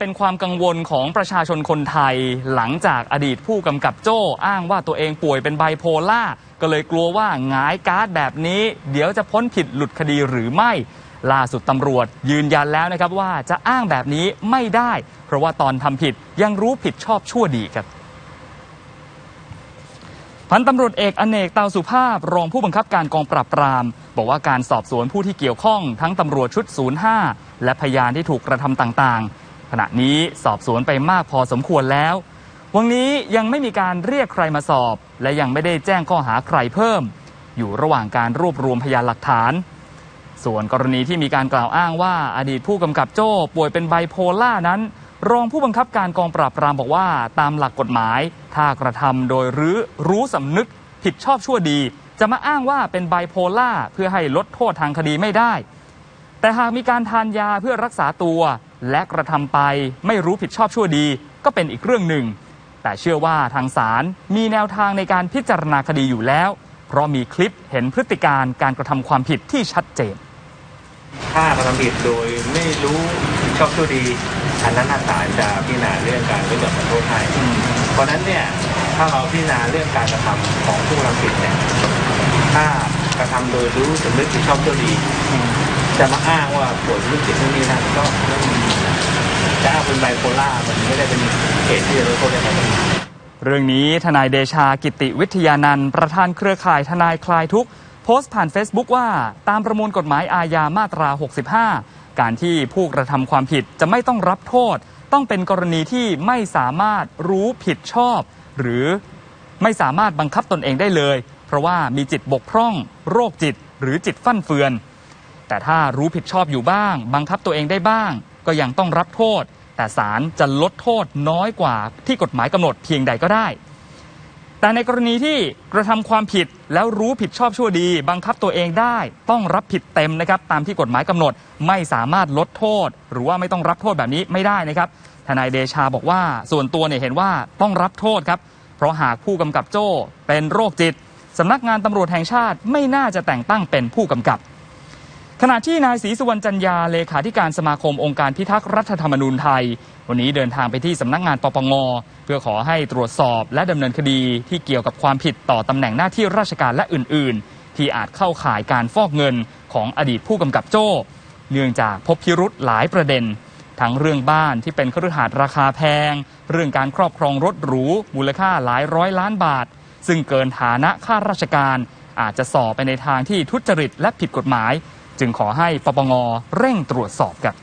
เป็นความกังวลของประชาชนคนไทยหลังจากอดีตผู้กำกับโจ้อ้างว่าตัวเองป่วยเป็นไบโพล่าก็เลยกลัวว่าหงายการ์ดแบบนี้ เดี๋ยวจะพ้นผิดหลุดคดีหรือไม่ ล่าสุดตำรวจยืนยันแล้วนะครับว่าจะอ้างแบบนี้ไม่ได้ เพราะว่าตอนทำผิดยังรู้ผิดชอบชั่วดีครับพันตำรวจเอกอเนกเตาสุภาพ รองผู้บังคับการกองปราบปราม บอกว่าการสอบสวนผู้ที่เกี่ยวข้องทั้งตำรวจชุด 05 และพยานที่ถูกกระทำต่างๆ ขณะนี้สอบสวนไปมากพอสมควรแล้ว วันนี้ยังไม่มีการเรียกใครมาสอบ และยังไม่ได้แจ้งข้อหาใครเพิ่ม อยู่ระหว่างการรวบรวมพยานหลักฐาน ส่วนกรณีที่มีการกล่าวอ้างว่าอดีตผู้กำกับโจ้ป่วยเป็นไบโพล่านั้น รองผู้บังคับการกองปราบปรามบอกว่า ตามหลักกฎหมาย ถ้ากระทำโดยรื้อรู้สำนึก ผิดชอบชั่วดี จะมาอ้างว่าเป็นไบโพล่าเพื่อให้ลดโทษทางคดีไม่ได้ แต่หากมีการทานยาเพื่อรักษาตัวและกระทำไปไม่รู้ผิดชอบชั่วดี ก็เป็นอีกเรื่องหนึ่ง แต่เชื่อว่าทางศาลมีแนวทางในการพิจารณาคดีอยู่แล้ว เพราะมีคลิปเห็นพฤติการการกระทำความผิดที่ชัดเจน ถ้ากระทำผิดโดยไม่รู้ชอบชั่วดี อันนั้นอาศาลจะพิจารณาเรื่องการลดหย่อนขอโทษให้เพราะนั้นเนี่ยถ้าเราพิจารณาเรื่องการกระทำของผู้กระทำผิดเนี่ยถ้ากระทำโดยรู้สำนึกผิดชอบชั่วดี จะมาอ้างว่าป่วยเป็นโรคจิตนู่นนี่นั่นก็จะอ้างเป็นไบโพล่ามันไม่ได้เป็นเหตุที่จะลดโทษได้ทั้งหมเรื่องนี้ทนายเดชากิติวิทยานันท์ประธานเครือข่ายทนายคลายทุกข์โพสต์ผ่าน Facebook ว่าตามประมวลกฎหมายอาญามาตรา 65 การที่ผู้กระทำความผิดจะไม่ต้องรับโทษ ต้องเป็นกรณีที่ไม่สามารถรู้ผิดชอบ หรือไม่สามารถบังคับตนเองได้เลย เพราะว่ามีจิตบกพร่อง โรคจิต หรือจิตฟั่นเฟือน แต่ถ้ารู้ผิดชอบอยู่บ้าง บังคับตัวเองได้บ้าง ก็ยังต้องรับโทษ แต่ศาลจะลดโทษน้อยกว่าที่กฎหมายกำหนดเพียงใดก็ได้ แต่ในกรณีที่กระทำความผิดแล้วรู้ผิดชอบชั่วดี บังคับตัวเองได้ ต้องรับผิดเต็มนะครับ ตามที่กฎหมายกำหนดไม่สามารถลดโทษ หรือว่าไม่ต้องรับโทษแบบนี้ไม่ได้นะครับทนายเดชาบอกว่าส่วนตัวเนี่ยเห็นว่าต้องรับโทษครับเพราะหากผู้กำกับโจ้เป็นโรคจิตสำนักงานตำรวจแห่งชาติไม่น่าจะแต่งตั้งเป็นผู้กำกับ ขณะที่นายศรีสุวรรณจันยาเลขาธิการสมาคมองค์การพิทักษ์รัฐธรรมนูญไทย วันนี้เดินทางไปที่สำนักงานปปง เพื่อขอให้ตรวจสอบและดำเนินคดีที่เกี่ยวกับความผิดต่อตำแหน่งหน้าที่ราชการและอื่น ๆ ที่อาจเข้าข่ายการฟอกเงินของอดีตผู้กำกับโจ้ เนื่องจากพบพิรุธหลายประเด็น ทั้งเรื่องบ้านที่เป็นคฤหาสน์ราคาแพง เรื่องการครอบครองรถหรูมูลค่าหลายร้อยล้านบาท ซึ่งเกินฐานะข้าราชการ อาจจะส่อไปในทางที่ทุจริตและผิดกฎหมาย จึงขอให้ปปงเร่งตรวจสอบครับ